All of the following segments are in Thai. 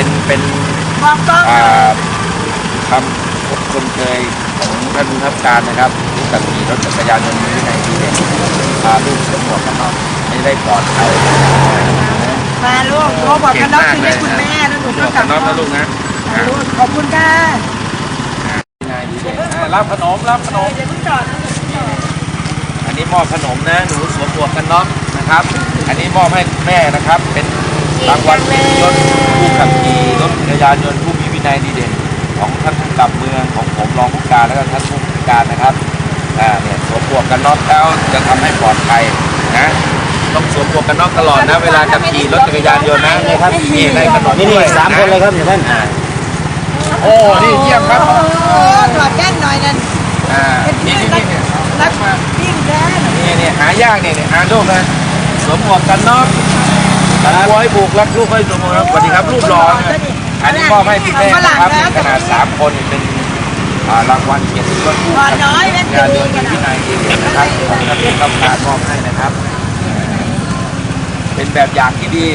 เป็นเป็นบอกต้องอ่าคำคนเคยของท่านผู้ทับการนะครับที่ขับขี่รถจักรยานยนต์ที่ไหนที่เนี่ยพาลูกสวมหมวกกันน็อกไม่ได้ปลอดภัยมาลูกโอ้บอกกันน้องคืนให้คุณแม่แล้วหนูหมก็วกกลักับนน็อกนะลูกนะอ่าลูกขอบคุณค่ะนายดีเด่นอ่ารับขนมรับขนมเดี๋ยวเพิ่งจอดนะอันนี้มอบขนมนะหนูสวมหมวกกันน็อกนะครับ อันนี้มอบให้คุณแม่นะครับเป็น รางวัลเกียรติยศผู้ขับขี่รถจักรยานยนต์ผู้มีวินัยดีเด่น ของท่านผู้กำกับเมืองของผมรองผู้การแล้วก็ท่านผู้การนะครับอ่าเนี่ยสวมหมวกกันน็อกแล้วจะทำให้ปลอดภัยนะต้องสวมหมวกกันน็อกตลอดนะ เวลาขับขี่รถจักรยานยนต์นะนี่ครับนี่ได้ขนมนี่ด้นี่วยสามคนเลยครับเนี่ยท่านอ่าโอ้นี่เยี่ยมครับโอ้ถอดแก้นหน่อยนั่นอ่าเป็นนี่พี่นี่นันี่กเนี่ยนักวิ่งแด้นนี่เนี่ยหายากเนี่ยเนี่ยอ่านลูกนะสวมหมวกกันน็อก ตัดหัวให้ผูกรักลูกให้สวมหมวกครับสวัสดีครับรูปหล่อนะอันนี้มอบให้พี่แม่นะครับขนาดสามคนเป็นอ่ารางวัลเกียรติยศผู้ถอดน้อยแม่นงานตีโดยกันวินัยดีเด่นนะครับของท่านผู้กำกับมอบให้นะครับ เป็นแบบอย่างที่ดี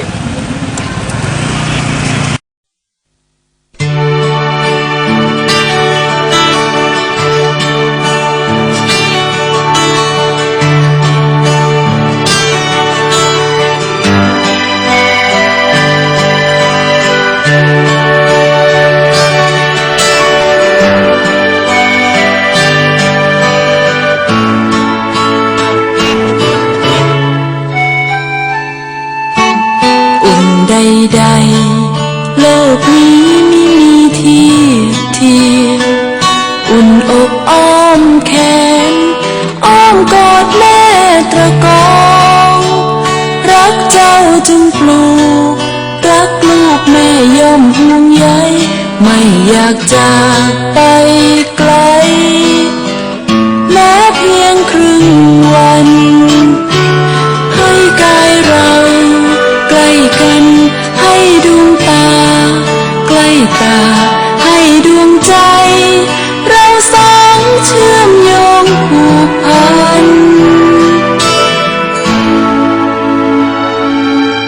โลกนี้ไม่มีทียบเทียมอุ่นอกอ้อมแขน อ้อมกอดแม่ตระกอง รักเจ้าจึงปลูก รักลูกแม่ย่อมห่วงใยไม่อยากจากไปไกล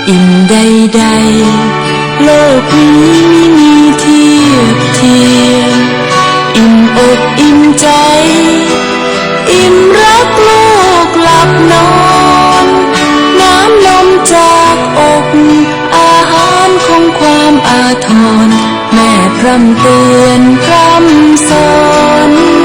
อิ่มใดๆ โลกนี้ไม่มีเทียบเทียมอิ่มอกอิ่มใจ อิ่มรักลูกหลับนอน น้ำนมจากอกอาหารของความอาทร แม่พร่ำเตือนพร่ำสอน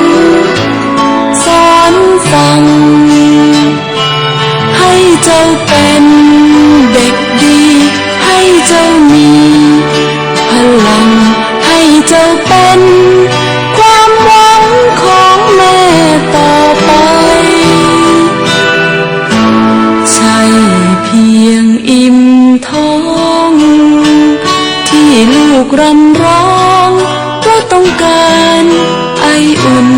กรำร้องเพราะต้องการไออุ่น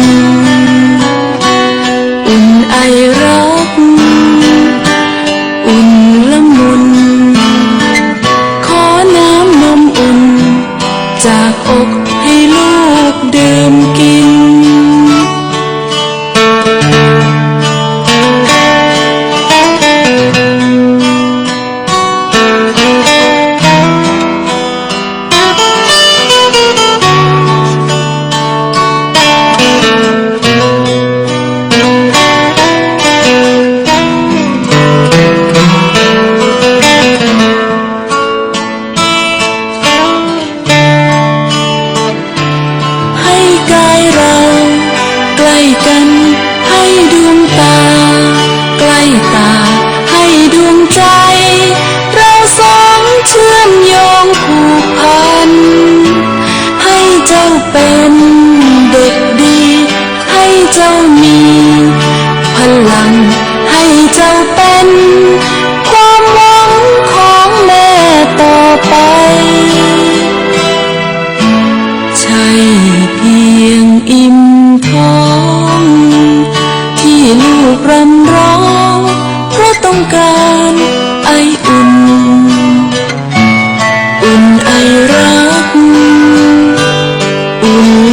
อุ่นไอรัก อุ่นละมุน ขอน้ำนมอุ่นจากอก รักอุ่น